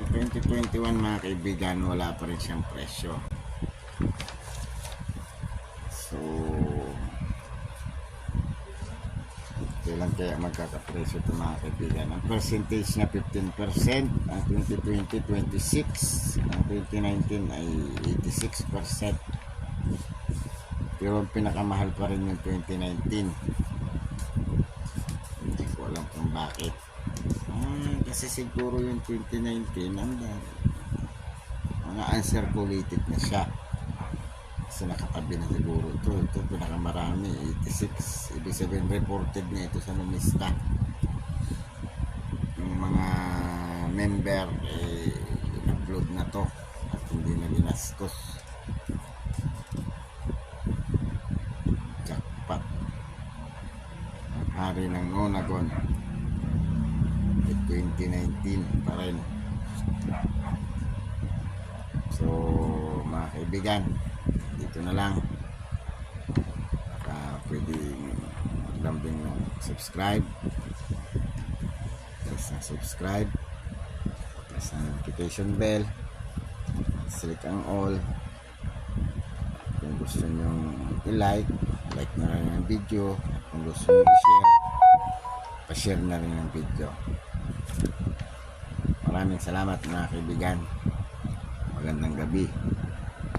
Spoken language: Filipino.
Yung 2021 mga kaibigan, wala pa rin siyang presyo. So, kailan kaya magkakapresyo ito mga kaibigan? Ang percentage niya 15%, ang 2020 26, ang 2019 ay 86%. Pero ang pinakamahal pa rin yung 2019. Kasi siguro yung 2019, ang dami. Mga uncirculated na siya. Kasi nakatabi na siguro ito. Ito pinakamarami, 86. Ibig sabihin reported na ito sa numista. Yung mga member, eh, in-upload na to. At hindi na ginastos. Jackpot. Hari ng Onagon. 2019 pa rin. So, mga kaibigan, dito na lang. Baka pwede maglambing ng subscribe. Press na subscribe. Press na notification bell. Select ang all. Kung gusto nyo i-like, like na rin ang video. Kung gusto nyo i-share, pa-share na rin ang video. Maraming salamat mga kaibigan. Magandang gabi.